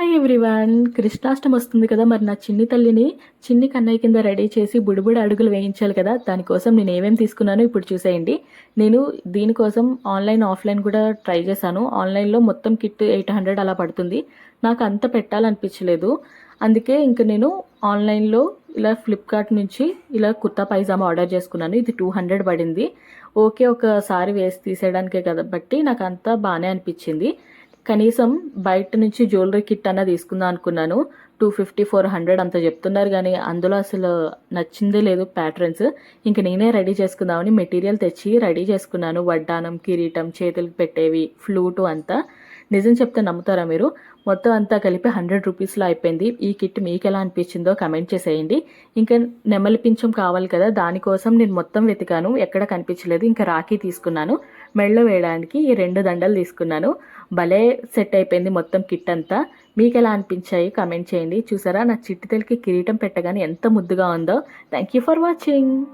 Hi everyone Krishnashtami వస్తుంది కదా. మరి నా చిన్ని తల్లిని చిన్ని కన్నయ్య కింద రెడీ చేసి బుడిబుడి అడుగులు వేయించాలి కదా. దానికోసం నేను ఏమేమి తీసుకున్నానో ఇప్పుడు చూసేయండి. నేను దీనికోసం ఆన్లైన్ ఆఫ్లైన్ కూడా ట్రై చేశాను. ఆన్లైన్లో మొత్తం కిట్ ఎయిట్ హండ్రెడ్ అలా పడుతుంది. నాకు అంత పెట్టాలనిపించలేదు. అందుకే ఇంక నేను ఆన్లైన్లో ఇలా ఫ్లిప్కార్ట్ నుంచి ఇలా కుర్తా పైజామా ఆర్డర్ చేసుకున్నాను. ఇది టూ హండ్రెడ్ పడింది. ఓకే ఒకసారి వేసి తీసేయడానికే కాబట్టి నాకు అంతా బాగానే అనిపించింది. కనీసం బయట నుంచి జ్యువెలరీ కిట్ అన్న తీసుకుందాం అనుకున్నాను. టూ ఫిఫ్టీ ఫోర్ హండ్రెడ్ అంత చెప్తున్నారు కానీ అందులో అసలు నచ్చిందే లేదు ప్యాటర్న్స్ ఇంక నేనే రెడీ చేసుకుందామని మెటీరియల్ తెచ్చి రెడీ చేసుకున్నాను. వడ్డానం కిరీటం చేతులకు పెట్టేవి ఫ్లూటు అంతా. నిజం చెప్తే నమ్ముతారా మీరు? మొత్తం అంతా కలిపి హండ్రెడ్ రూపీస్లో అయిపోయింది. ఈ కిట్ మీకు ఎలా అనిపించిందో కమెంట్ చేసేయండి. ఇంకా నెమలి పింఛం కావాలి కదా దానికోసం నేను మొత్తం వెతికాను. ఎక్కడ కనిపించలేదు. ఇంకా రాఖీ తీసుకున్నాను. మెళ్ళ వేయడానికి ఈ రెండు దండలు తీసుకున్నాను. భలే సెట్ అయిపోయింది మొత్తం కిట్ అంతా. మీకు ఎలా అనిపించాయి? కమెంట్ చేయండి. చూసారా? నా చిట్టితలకి కిరీటం పెట్టగానే ఎంత ముద్దుగా ఉందో. Thank you for watching.